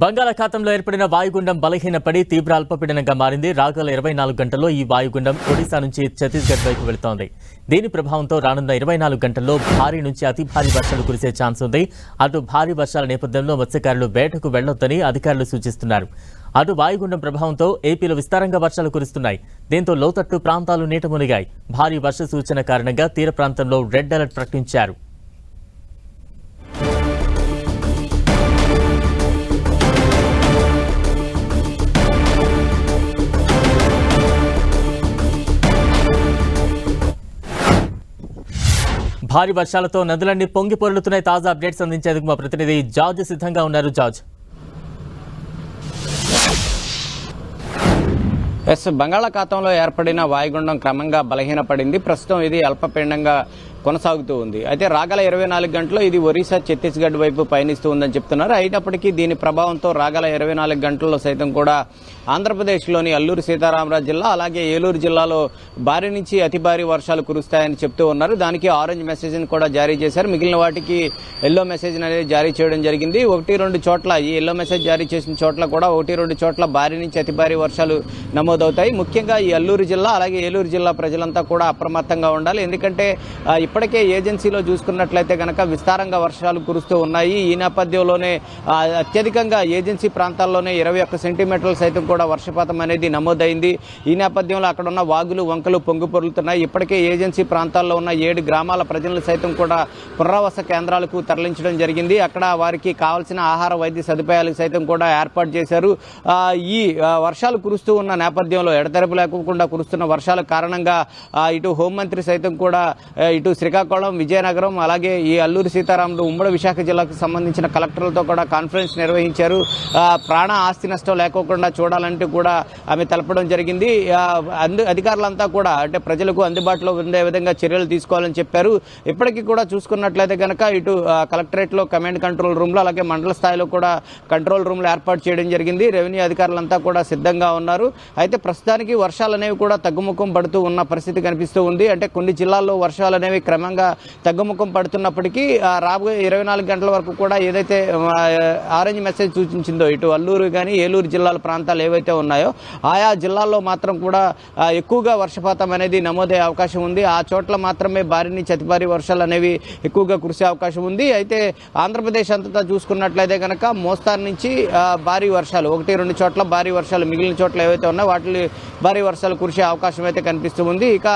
బంగాళాఖాతంలో ఏర్పడిన వాయుగుండం బలహీనపడి తీవ్ర అల్పపీడనంగా మారింది. రాగల ఇరవై నాలుగు గంటల్లో ఈ వాయుగుండం ఒడిశా నుంచి ఛత్తీస్గఢ్ వైపు వెళుతోంది. దీని ప్రభావంతో రానున్న ఇరవై నాలుగు గంటల్లో భారీ నుంచి అతి భారీ వర్షాలు కురిసే ఛాన్స్ ఉంది. అటు భారీ వర్షాల నేపథ్యంలో మత్స్యకారులు వేటకు వెళ్ళొద్దని అధికారులు సూచిస్తున్నారు. అటు వాయుగుండం ప్రభావంతో ఏపీలో విస్తారంగా వర్షాలు కురుస్తున్నాయి. దీంతో లోతట్టు ప్రాంతాలు నీట మునిగాయి. భారీ వర్ష సూచన కారణంగా తీర ప్రాంతంలో రెడ్ అలర్ట్ ప్రకటించారు. భారీ వర్షాలతో నదులన్నీ పొంగి పొరులుతున్నాయి. తాజా అప్డేట్స్ అందించేందుకు మా ప్రతినిధి జార్జ్ సిద్ధంగా ఉన్నారు. జార్జ్. ఎస్ బంగాళాఖాతంలో ఏర్పడిన వాయుగుండం క్రమంగా బలహీనపడింది. ప్రస్తుతం ఇది అల్పపీండంగా కొనసాగుతూ ఉంది. అయితే రాగల ఇరవై నాలుగు గంటలో ఇది ఒరిస్సా ఛత్తీస్గఢ్ వైపు పయనిస్తూ ఉందని చెప్తున్నారు. అయినప్పటికీ దీని ప్రభావంతో రాగల ఇరవై నాలుగు గంటల్లో సైతం కూడా ఆంధ్రప్రదేశ్లోని అల్లూరు సీతారామరాజు జిల్లా అలాగే ఏలూరు జిల్లాలో భారీ నుంచి అతి భారీ వర్షాలు కురుస్తాయని చెప్తూ ఉన్నారు. దానికి ఆరెంజ్ మెసేజ్ని కూడా జారీ చేశారు. మిగిలిన వాటికి ఎల్లో మెసేజ్ అనేది జారీ చేయడం జరిగింది. ఒకటి రెండు చోట్ల ఈ ఎల్లో మెసేజ్ జారీ చేసిన చోట్ల కూడా ఒకటి రెండు చోట్ల భారీ నుంచి అతి భారీ వర్షాలు నమోదవుతాయి. ముఖ్యంగా ఈ అల్లూరు జిల్లా అలాగే ఏలూరు జిల్లా ప్రజలంతా కూడా అప్రమత్తంగా ఉండాలి. ఎందుకంటే ఇప్పటికే ఏజెన్సీలో చూసుకున్నట్లయితే కనుక విస్తారంగా వర్షాలు కురుస్తూ ఉన్నాయి. ఈ నేపథ్యంలోనే అత్యధికంగా ఏజెన్సీ ప్రాంతాల్లోనే ఇరవై ఒక్క సెంటీమీటర్లు సైతం కూడా వర్షపాతం అనేది నమోదైంది. ఈ నేపథ్యంలో అక్కడ ఉన్న వాగులు వంకలు పొంగు పొరులుతున్నాయి. ఇప్పటికే ఏజెన్సీ ప్రాంతాల్లో ఉన్న ఏడు గ్రామాల ప్రజలను సైతం కూడా పునరావాస కేంద్రాలకు తరలించడం జరిగింది. అక్కడ వారికి కావాల్సిన ఆహార వైద్య సదుపాయాలు సైతం కూడా ఏర్పాటు చేశారు. ఈ వర్షాలు కురుస్తూ ఉన్న నేపథ్యంలో ఎడతెరపు లేకుండా కురుస్తున్న వర్షాల కారణంగా ఇటు హోంమంత్రి సైతం కూడా ఇటు శ్రీకాకుళం విజయనగరం అలాగే ఈ అల్లూరి సీతారాములు ఉమ్మడి విశాఖ జిల్లాకు సంబంధించిన కలెక్టర్లతో కూడా కాన్ఫరెన్స్ నిర్వహించారు. ప్రాణ ఆస్తి నష్టం లేకోకుండా చూడాలంటూ కూడా ఆమె తెలపడం జరిగింది. అందు అధికారులంతా కూడా అంటే ప్రజలకు అందుబాటులో ఉండే విధంగా చర్యలు తీసుకోవాలని చెప్పారు. ఇప్పటికీ కూడా చూసుకున్నట్లయితే కనుక ఇటు కలెక్టరేట్లో కమాండ్ కంట్రోల్ రూమ్లో అలాగే మండల స్థాయిలో కూడా కంట్రోల్ రూమ్లు ఏర్పాటు చేయడం జరిగింది. రెవెన్యూ అధికారులంతా కూడా సిద్ధంగా ఉన్నారు. అయితే ప్రస్తుతానికి వర్షాలు అనేవి కూడా తగ్గుముఖం పడుతూ ఉన్న పరిస్థితి కనిపిస్తూ ఉంది. అంటే కొన్ని జిల్లాల్లో వర్షాలు అనేవి క్రమంగా తగ్గుముఖం పడుతున్నప్పటికీ ఆ, రాబోయే ఇరవై నాలుగు గంటల వరకు కూడా ఏదైతే ఆరెంజ్ మెసేజ్ సూచించిందో ఇటు అల్లూరు కానీ ఏలూరు జిల్లాల ప్రాంతాలు ఏవైతే ఉన్నాయో ఆయా జిల్లాల్లో మాత్రం కూడా ఎక్కువగా వర్షపాతం అనేది నమోదయ్యే అవకాశం ఉంది. ఆ చోట్ల మాత్రమే భారీ నుంచి అతి భారీ వర్షాలు అనేవి ఎక్కువగా కురిసే అవకాశం ఉంది. అయితే ఆంధ్రప్రదేశ్ అంతటా చూసుకున్నట్లయితే కనుక మోస్తారు నుంచి భారీ వర్షాలు ఒకటి రెండు చోట్ల భారీ వర్షాలు మిగిలిన చోట్ల ఏవైతే ఉన్నాయో వాటి భారీ వర్షాలు కురిసే అవకాశం అయితే కనిపిస్తూ ఉంది. ఇక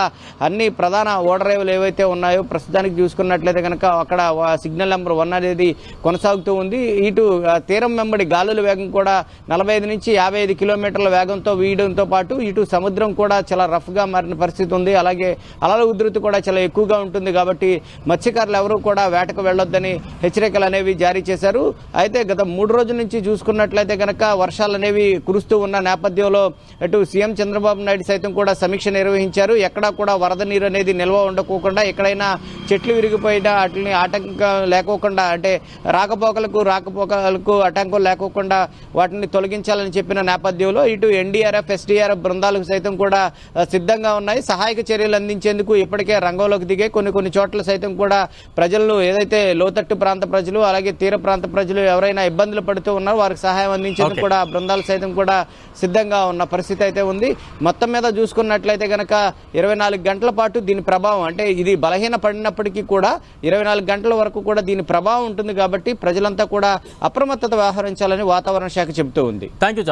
అన్ని ప్రధాన ఓడరేవులు ఏవైతే ఉన్నాయో ప్రస్తుతానికి చూసుకున్నట్లయితే కనుక అక్కడ సిగ్నల్ నెంబర్ వన్ అనేది కొనసాగుతూ ఉంది. ఇటు తీరం వెంబడి గాలుల వేగం కూడా నలభై ఐదు నుంచి యాభై ఐదు కిలోమీటర్ల వేగంతో వీయడంతో పాటు ఇటు సముద్రం కూడా చాలా రఫ్గా మారిన పరిస్థితి ఉంది. అలాగే అలల ఉధృతి కూడా చాలా ఎక్కువగా ఉంటుంది కాబట్టి మత్స్యకారులు ఎవరూ కూడా వేటకు వెళ్ళొద్దని హెచ్చరికలు అనేవి జారీ చేశారు. అయితే గత మూడు రోజుల నుంచి చూసుకున్నట్లయితే కనుక వర్షాలు అనేవి కురుస్తూ ఉన్న నేపథ్యంలో అటు సీఎం చంద్రబాబు నాయుడు సైతం కూడా సమీక్ష నిర్వహించారు. ఎక్కడా కూడా వరద నీరు అనేది నిల్వ ఉండకోకుండా ఎక్కడైనా చెట్లు విరిగిపోయినా వాటిని ఆటంకం లేకోకుండా అంటే రాకపోకలకు రాకపోకలకు ఆటంకం లేకోకుండా వాటిని తొలగించాలని చెప్పిన నేపథ్యంలో ఇటు ఎన్డీఆర్ఎఫ్ ఎస్డీఆర్ఎఫ్ బృందాలకు సైతం కూడా సిద్ధంగా ఉన్నాయి. సహాయక చర్యలు అందించేందుకు ఇప్పటికే రంగంలోకి దిగే కొన్ని కొన్ని చోట్ల సైతం కూడా ప్రజలను ఏదైతే లోతట్టు ప్రాంత ప్రజలు అలాగే తీర ప్రాంత ప్రజలు ఎవరైనా ఇబ్బందులు పడుతూ ఉన్నారో వారికి సహాయం అందించేందుకు. కూడా బృందాలు సైతం కూడా సిద్ధంగా ఉన్న పరిస్థితి అయితే ఉంది. మొత్తం మీద చూసుకున్నట్లయితే కనుక ఇరవై నాలుగు గంటల పాటు దీని ప్రభావం అంటే ఇది బలహీన పడినప్పటికీ కూడా ఇరవై నాలుగు గంటల వరకు కూడా దీని ప్రభావం ఉంటుంది కాబట్టి ప్రజలంతా కూడా అప్రమత్తత వ్యవహరించాలని వాతావరణ శాఖ చెబుతూ ఉంది. Thank you